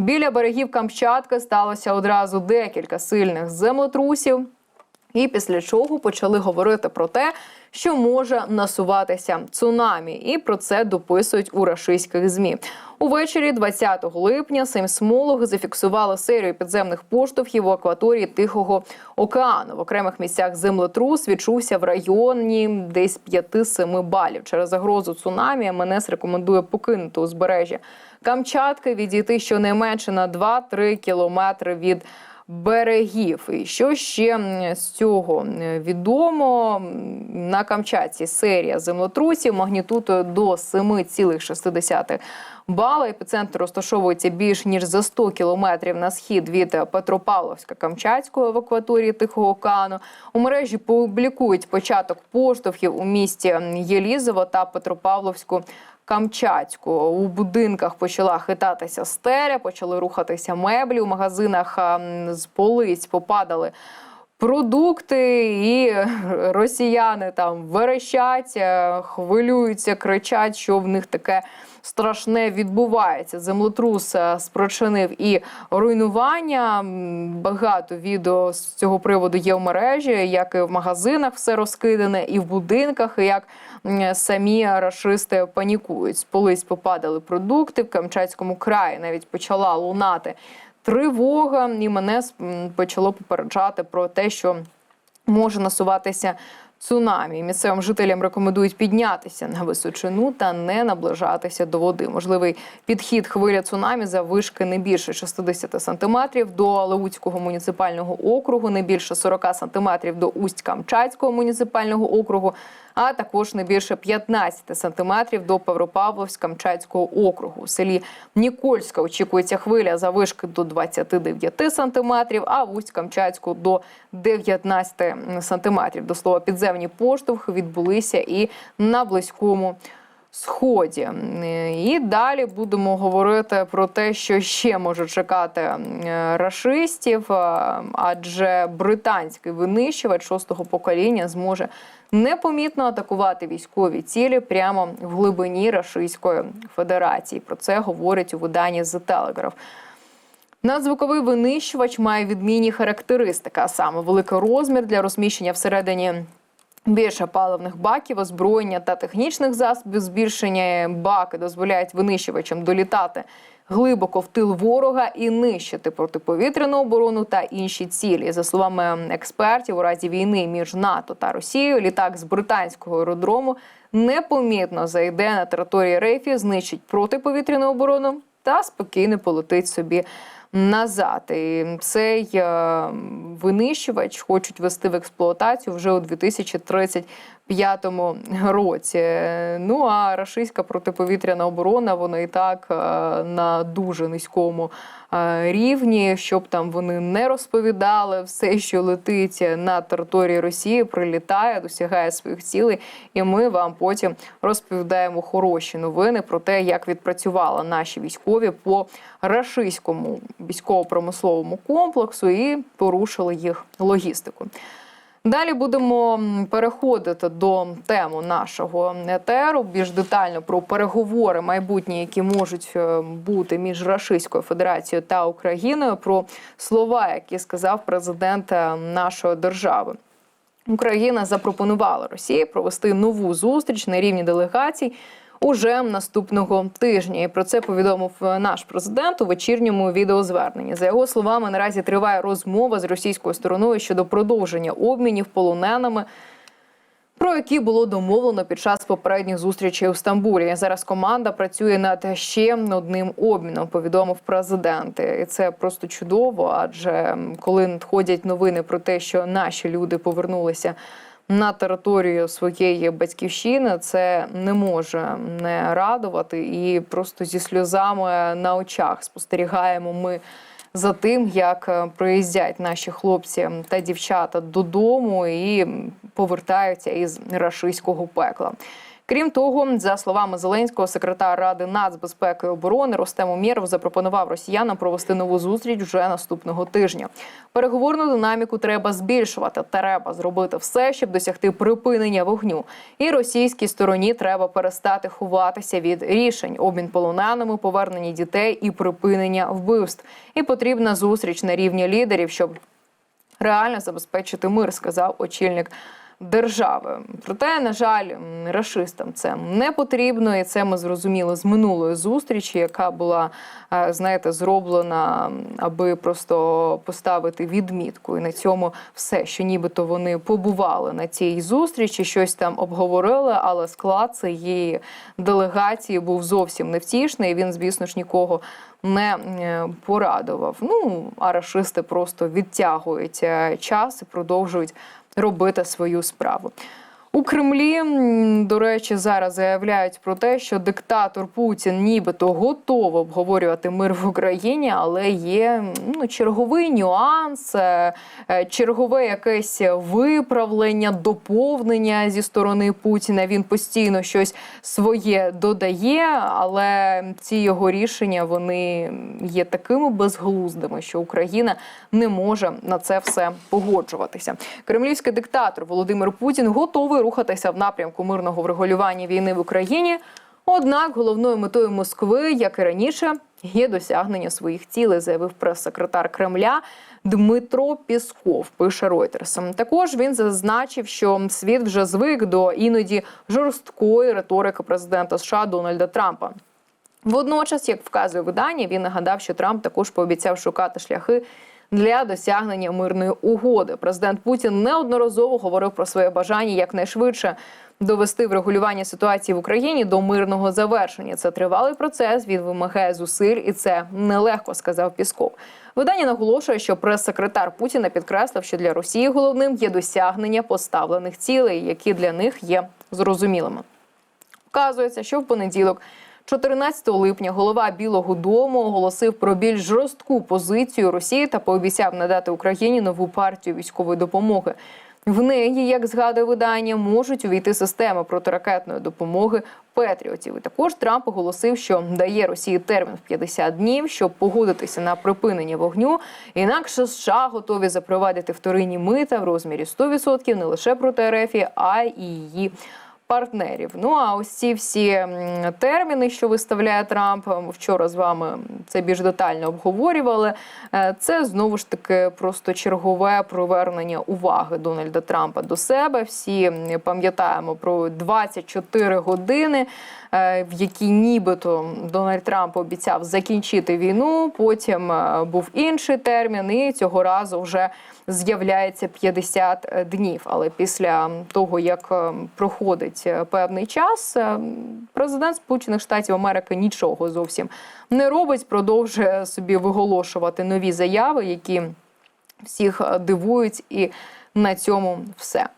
Біля берегів Камчатки сталося одразу декілька сильних землетрусів. І після чого почали говорити про те, що може насуватися цунамі, і про це дописують у рашистських змі. Увечері 20 липня сейсмологи зафіксували серію підземних поштовхів у акваторії Тихого океану. В окремих місцях землетрус відчувся в районі десь 5-7 балів. Через загрозу цунамі МНС рекомендує покинути узбережжя Камчатки, відійти щонайменше на 2-3 кілометри від берегів. І що ще з цього відомо на Камчатці серія землетрусів магнітудою до 7,6 бала. Епіцентр розташовується більш ніж за 100 кілометрів на схід від Петропавловська Камчатського в акваторії Тихого океану. У мережі публікують початок поштовхів у місті Єлізово та Петропавловську. Камчатську у будинках почала хитатися стеля, почали рухатися меблі. У магазинах з полиць попадали продукти, і росіяни там верещать, е, хвилюються, кричать, що в них таке страшне відбувається. Землетрус е, спричинив і руйнування. Багато відео з цього приводу є в мережі, як і в магазинах все розкидане, і в будинках, і як самі рашисти панікують. З полиць попадали продукти в Камчатському краї. Навіть почала лунати тривога, і мене почало попереджати про те, що може насуватися цунамі. Місцевим жителям рекомендують піднятися на височину та не наближатися до води. Можливий підхід хвиля цунамі за вишки не більше 60 сантиметрів до Леуцького муніципального округу, не більше 40 сантиметрів до Усть-Камчатського муніципального округу, а також не більше 15 сантиметрів до Павропавловськ-Камчатського округу. У селі Нікольська очікується хвиля за вишки до 29 сантиметрів, а в Усть-Камчатську до 19 сантиметрів. До слова, підземні поштовхи відбулися і на близькому. Сході і далі будемо говорити про те, що ще може чекати рашистів, е, адже британський винищувач шостого покоління зможе непомітно атакувати військові цілі прямо в глибині Рашистської Федерації. Про це говорять у виданні The Telegraph. Надзвуковий винищувач має відмінні характеристики, а саме великий розмір для розміщення всередині. Більше паливних баків, озброєння та технічних засобів збільшення баки дозволяють винищувачам долітати глибоко в тил ворога і нищити протиповітряну оборону та інші цілі. За словами експертів, у разі війни між НАТО та Росією літак з британського аеродрому непомітно зайде на території Рейфі, знищить протиповітряну оборону та спокійно полетить собі назад. І цей е, винищувач хочуть ввести в експлуатацію вже у 2035 році. Ну а рашистська протиповітряна оборона вона і так е, на дуже низькому е, рівні, щоб там вони не розповідали все, що летить на території Росії, прилітає, досягає своїх цілей. І ми вам потім розповідаємо хороші новини про те, як відпрацювали наші військові по рашистському військово-промисловому комплексу і порушили їх логістику. Далі будемо переходити до теми нашого етеру більш детально про переговори майбутні, які можуть е, бути між Рашистською Федерацією та Україною, про слова, які сказав президент е, нашої держави. Україна запропонувала Росії провести нову зустріч на рівні делегацій уже наступного тижня. І про це повідомив е, наш президент у вечірньому відеозверненні. За його словами, наразі триває розмова з російською стороною щодо продовження обмінів полоненими. Про які було домовлено під час попередніх зустрічей у Стамбулі. Зараз команда працює над ще одним обміном. Повідомив президент. І це просто чудово. Адже коли надходять новини про те, що наші люди повернулися на територію своєї батьківщини, це не може не радувати. І просто зі сльозами на очах спостерігаємо ми за тим, як е, приїздять наші хлопці та дівчата додому і повертаються із рашистського пекла. Крім того, за словами Зеленського, секретар ради нацбезпеки і оборони Ростем Умєров запропонував росіянам провести нову зустріч вже наступного тижня. Переговорну динаміку треба збільшувати. Треба зробити все, щоб досягти припинення вогню. І російській стороні треба перестати ховатися від рішень, обмін полоненими, повернення дітей і припинення вбивств. І потрібна зустріч на рівні лідерів, щоб реально забезпечити мир, сказав очільник держави. Проте, на жаль, м, рашистам це не потрібно, і це ми зрозуміли з минулої зустрічі, яка була, е, знаєте, зроблена, аби просто поставити відмітку. І на цьому все, що нібито вони побували на цій зустрічі, щось там обговорили, але склад цієї делегації був зовсім невтішний. Він, звісно ж, нікого не е, порадував. Ну, а рашисти просто відтягують е, час і продовжують робити свою справу. У Кремлі, до речі, зараз заявляють про те, що диктатор Путін нібито готовий обговорювати мир в Україні, але є ну, черговий нюанс, е, е, чергове якесь виправлення, доповнення зі сторони Путіна. Він постійно щось своє додає, але ці його рішення вони є такими безглуздими, що Україна не може на це все погоджуватися. Кремлівський диктатор Володимир Путін готовий рухатися в напрямку мирного врегулювання війни в Україні. Однак головною метою Москви, як і раніше, є досягнення своїх цілей, заявив прес-секретар Кремля Дмитро Пісков. Пише Reuters. Також він зазначив, що світ вже звик до іноді жорсткої риторики президента США Дональда Трампа. Водночас, як вказує видання, він нагадав, що Трамп також пообіцяв шукати шляхи для досягнення мирної угоди. Президент Путін неодноразово говорив про своє бажання якнайшвидше довести врегулювання ситуації в Україні до мирного завершення. Це тривалий процес. Він вимагає зусиль, і це нелегко, сказав Пісков. Видання наголошує, що прес-секретар Путіна підкреслив, що для Росії головним є досягнення поставлених цілей, які для них є зрозумілими. Вказується, що в понеділок, 14 липня, голова Білого Дому оголосив про більш жорстку позицію Росії та пообіцяв надати Україні нову партію військової допомоги. В неї, як згадує видання, можуть увійти системи протиракетної допомоги Петріотів. І також Трамп оголосив, що дає Росії термін в 50 днів, щоб погодитися на припинення вогню. Інакше США готові запровадити вторинні мита в розмірі 100% не лише проти РФ, а й її партнерів. Ну а ось ці всі терміни, що виставляє Трамп, вчора з вами це більш детально обговорювали. Е, Це знову ж таки просто чергове привернення уваги Дональда Трампа до себе. Всі пам'ятаємо про 24 години, е, в які нібито Дональд Трамп обіцяв закінчити війну. Потім е, був інший термін, і цього разу вже з'являється 50 днів. Але після того, як е, проходить е, певний час, е, президент Сполучених Штатів Америки нічого зовсім не робить, продовжує собі виголошувати нові заяви, які всіх е, дивують, і на цьому все.